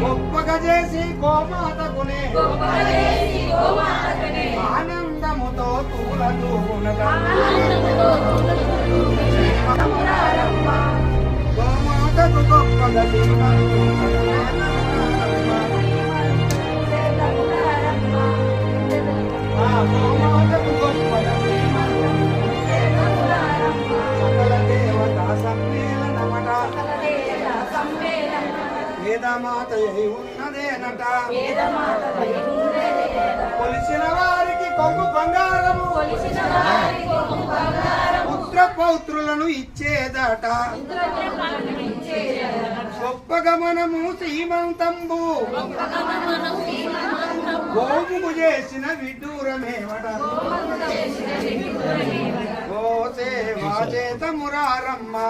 గొప్పగా చేసి గోమాతకునే ఆనందముతో తూలదు గోమాతకు గొప్పగా వేదమాత ఉన్నదేనట కొలిసిన వారికి కొంగు బంగారము. పుత్ర పౌత్రులను ఇచ్చేదట. గొప్పగమనము శ్రీమంతంబు. గోముకు చేసిన విడ్డూరమేమట. గోసేవా చేత మురారమ్మా